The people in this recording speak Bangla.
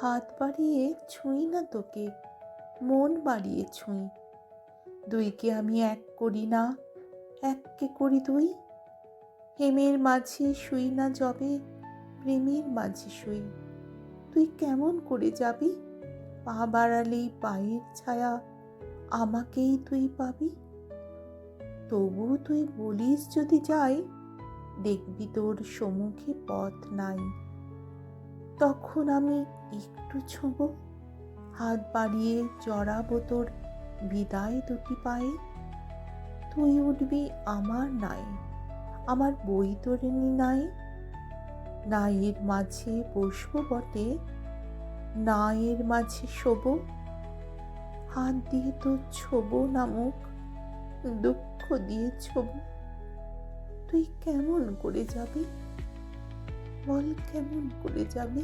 হাত বাড়িয়ে ছুঁই না তোকে, মন বাড়িয়ে ছুঁই। দুইকে আমি এক করি না এককে করি দুই? হেমের মাঝে শুই না যবে, প্রেমের মাঝে শুই। তুই কেমন করে যাবি? পা বাড়ালেই পায়ের ছায়া, আমাকেই তুই পাবি? তবু তুই বলিস যদি যাই দেখবি তোর সম্মুখে পথ নাই। তখন আমি একটু ছোঁব। হাত বাড়িয়ে জড়াবো তোর বিদায় দুটি পায়ে। তুই উঠবি আমার নাই আমার বই তোর নাই নাইয়ের মাঝে বসবো বটে, নায়ের মাঝে শোব। হাত দিয়ে তো ছোব নামক দুঃখ দিয়ে ছোব। তুই কেমন করে যাবি? বল কেমন করে যাবি?